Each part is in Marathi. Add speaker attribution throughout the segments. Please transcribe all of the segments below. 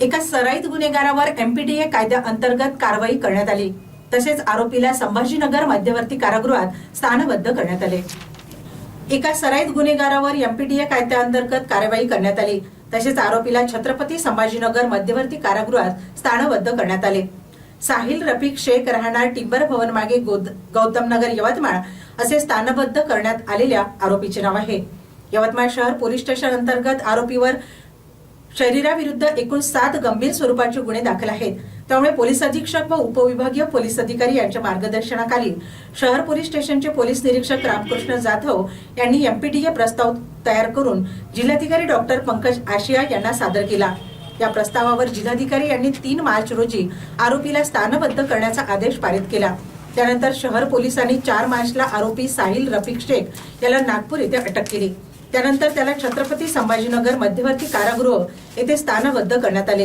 Speaker 1: एका सराईत गुन्हेगारावर एमपीडीए कायद्याअंतर्गत कारवाई करण्यात आली. तसेच आरोपीला संभाजीनगर मध्यवर्ती कारागृहात स्थानबद्ध करण्यात आले. एका सराईत गुन्हेगारावर एमपीडीए कायद्याअंतर्गत कारवाई करण्यात आली. तसेच आरोपीला छत्रपती संभाजीनगर मध्यवर्ती कारागृहात स्थानबद्ध करण्यात आले. साहिल रफिक शेख राहणार टिंबर भवन मागे गौतमनगर यवतमाळ असे स्थानबद्ध करण्यात आलेल्या आरोपीचे नाव आहे. यवतमाळ शहर पोलीस स्टेशन अंतर्गत आरोपीवर शरीराविरुद्ध एकूण सात गंभीर स्वरूपाचे गुन्हे दाखल आहेत. त्यामुळे पोलीस अधीक्षक व उपविभागीय पोलीस अधिकारी यांच्या मार्गदर्शनाखाली शहर पोलीस स्टेशनचे पोलीस निरीक्षक रामकृष्ण जाधव यांनी एमपीडीए प्रस्ताव तयार करून जिल्हाधिकारी डॉक्टर पंकज आशिया यांना सादर केला. या प्रस्तावावर जिल्हाधिकारी यांनी तीन मार्च रोजी आरोपीला स्थानबद्ध करण्याचा आदेश पारित केला. त्यानंतर शहर पोलिसांनी चार मार्चला आरोपी साहिल रफिक शेख याला नागपूर येथे अटक केली. त्यानंतर त्याला छत्रपती संभाजीनगर मध्यवर्ती कारागृह येथे स्थानबद्ध करण्यात आले.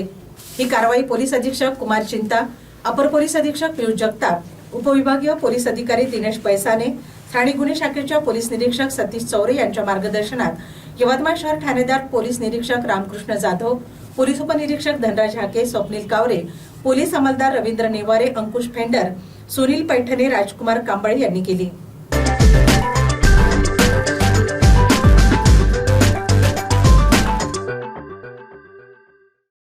Speaker 1: ही कारवाई पोलीस अधीक्षक कुमार चिंता अपर पोलीस अधीक्षक पियुष जगताप उपविभागीय पोलीस अधिकारी दिनेश पैसाने ठाणे गुन्हे शाखेच्या पोलीस निरीक्षक सतीश चौरे यांच्या मार्गदर्शनात यवतमाळ शहर ठाणेदार पोलीस निरीक्षक रामकृष्ण जाधव पोलीस उपनिरीक्षक धनराज हाके स्वप्नील कावरे पोलीस अंमलदार रवींद्र नेवारे अंकुश फेंडर सुनील पैठणे राजकुमार कांबळे यांनी केली.